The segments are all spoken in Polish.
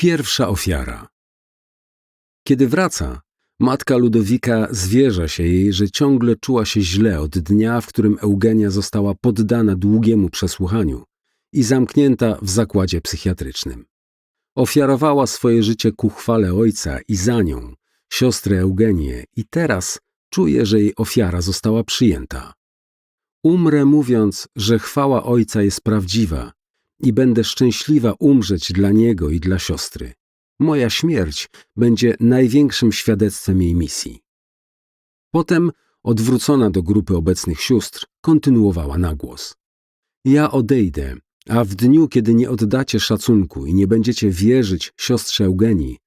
Pierwsza ofiara. Kiedy wraca, matka Ludowika zwierza się jej, że ciągle czuła się źle od dnia, w którym Eugenia została poddana długiemu przesłuchaniu i zamknięta w zakładzie psychiatrycznym. Ofiarowała swoje życie ku chwale ojca i za nią, siostrę Eugenię, i teraz czuje, że jej ofiara została przyjęta. Umrę mówiąc, że chwała ojca jest prawdziwa i będę szczęśliwa umrzeć dla niego i dla siostry. Moja śmierć będzie największym świadectwem jej misji. Potem, odwrócona do grupy obecnych sióstr, kontynuowała na głos. Ja odejdę, a w dniu, kiedy nie oddacie szacunku i nie będziecie wierzyć siostrze Eugenii,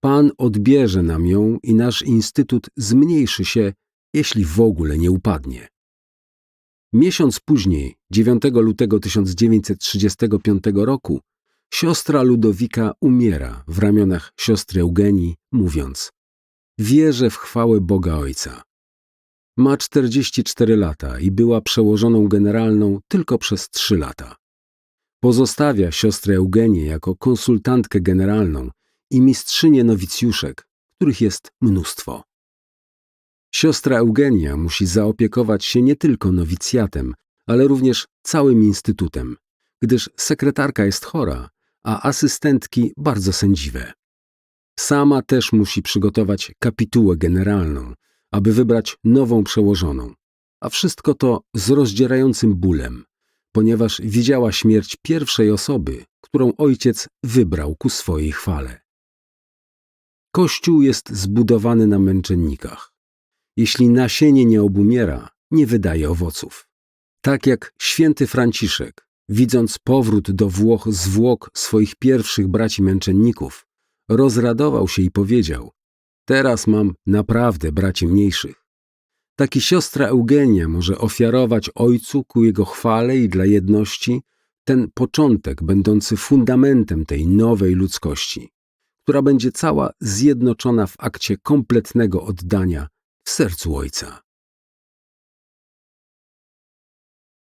Pan odbierze nam ją i nasz instytut zmniejszy się, jeśli w ogóle nie upadnie. Miesiąc później, 9 lutego 1935 roku, siostra Ludowika umiera w ramionach siostry Eugenii, mówiąc: Wierzę w chwałę Boga Ojca. Ma 44 lata i była przełożoną generalną tylko przez 3 lata. Pozostawia siostrę Eugenię jako konsultantkę generalną i mistrzynię nowicjuszek, których jest mnóstwo. Siostra Eugenia musi zaopiekować się nie tylko nowicjatem, ale również całym instytutem, gdyż sekretarka jest chora, a asystentki bardzo sędziwe. Sama też musi przygotować kapitułę generalną, aby wybrać nową przełożoną, a wszystko to z rozdzierającym bólem, ponieważ widziała śmierć pierwszej osoby, którą ojciec wybrał ku swojej chwale. Kościół jest zbudowany na męczennikach. Jeśli nasienie nie obumiera, nie wydaje owoców. Tak jak święty Franciszek, widząc powrót do Włoch zwłok swoich pierwszych braci męczenników, rozradował się i powiedział: Teraz mam naprawdę braci mniejszych. Taki siostra Eugenia może ofiarować ojcu ku jego chwale i dla jedności ten początek będący fundamentem tej nowej ludzkości, która będzie cała zjednoczona w akcie kompletnego oddania sercu ojca.